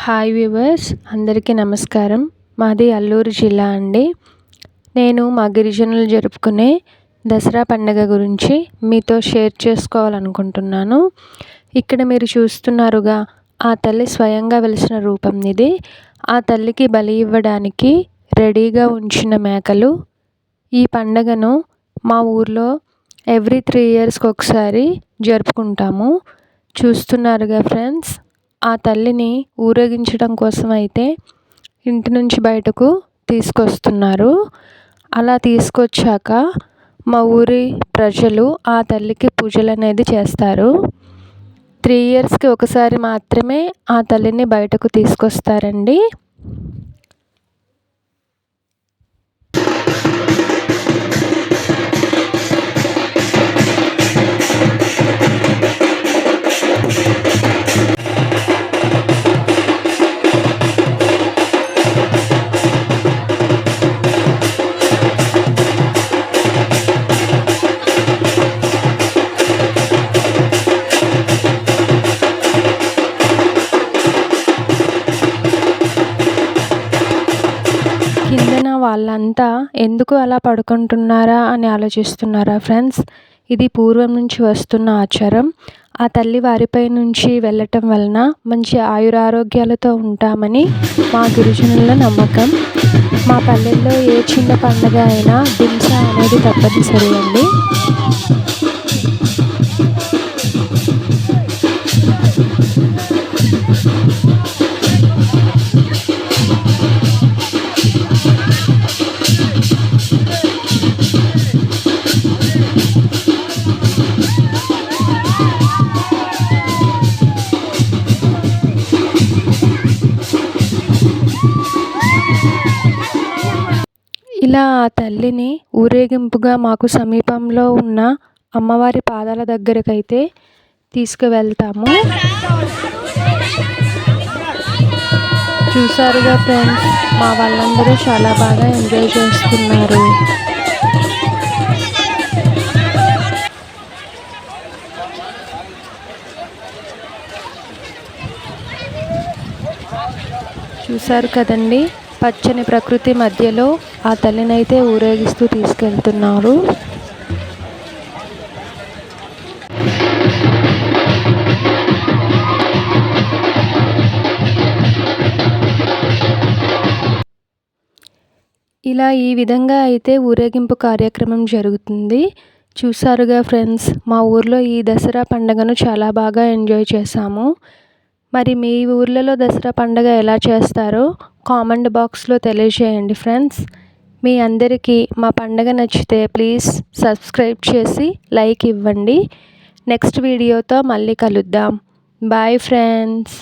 Hi viewers అందరికీ నమస్కారం. మాది అల్లూరు జిల్లా అండి. నేను మా గిరిజనులు జరుపుకునే దసరా పండగ గురించి మీతో షేర్ చేసుకోవాలనుకుంటున్నాను. ఇక్కడ మీరు చూస్తున్నారుగా ఆ తల్లి స్వయంగా వెలిసిన రూపం ఇది. ఆ తల్లికి బలి ఇవ్వడానికి రెడీగా ఉంచిన మేకలు. ఈ పండగను మా ఊర్లో ఎవ్రీ త్రీ ఇయర్స్కి ఒకసారి జరుపుకుంటాము. చూస్తున్నారుగా ఫ్రెండ్స్ ఆ తల్లిని ఊరేగించడం కోసం అయితే ఇంటి నుంచి బయటకు తీసుకొస్తున్నారు. అలా తీసుకొచ్చాక మా ఊరి ప్రజలు ఆ తల్లికి పూజలు అనేది చేస్తారు. త్రీ ఇయర్స్కి ఒకసారి మాత్రమే ఆ తల్లిని బయటకు తీసుకొస్తారండి. వాళ్ళంతా ఎందుకు అలా పడుకుంటున్నారా అని ఆలోచిస్తున్నారా ఫ్రెండ్స్? ఇది పూర్వం నుంచి వస్తున్న ఆచారం. ఆ తల్లి వారిపై నుంచి వెళ్ళటం వలన మంచి ఆయురారోగ్యాలతో ఉంటామని మా గురుజనుల నమ్మకం. మా పల్లెల్లో ఏ చిన్న పండుగ అయినా దింస అనేది తప్పనిసరి అండి. ఇలా ఆ తల్లిని ఊరేగింపుగా మాకు సమీపంలో ఉన్న అమ్మవారి పాదాల దగ్గరకైతే తీసుకువెళ్తాము. చూసారుగా ఫ్రెండ్స్ మా వాళ్ళందరూ చాలా బాగా ఎంజాయ్ చేస్తున్నారు. చూసారు కదండి పచ్చని ప్రకృతి మధ్యలో ఆ తల్లినైతే ఊరేగిస్తూ తీసుకెళ్తున్నారు. ఇలా ఈ విధంగా అయితే ఊరేగింపు కార్యక్రమం జరుగుతుంది. చూసారుగా ఫ్రెండ్స్ మా ఊర్లో ఈ దసరా పండుగను చాలా బాగా ఎంజాయ్ చేశాము. మరి మీ ఊర్లలో దసరా పండుగ ఎలా చేస్తారో కామెంట్ బాక్స్లో తెలియజేయండి ఫ్రెండ్స్. మీ అందరికీ మా పండుగ నచ్చితే ప్లీజ్ సబ్స్క్రైబ్ చేసి లైక్ ఇవ్వండి. నెక్స్ట్ వీడియోతో మళ్ళీ కలుద్దాం. Bye friends.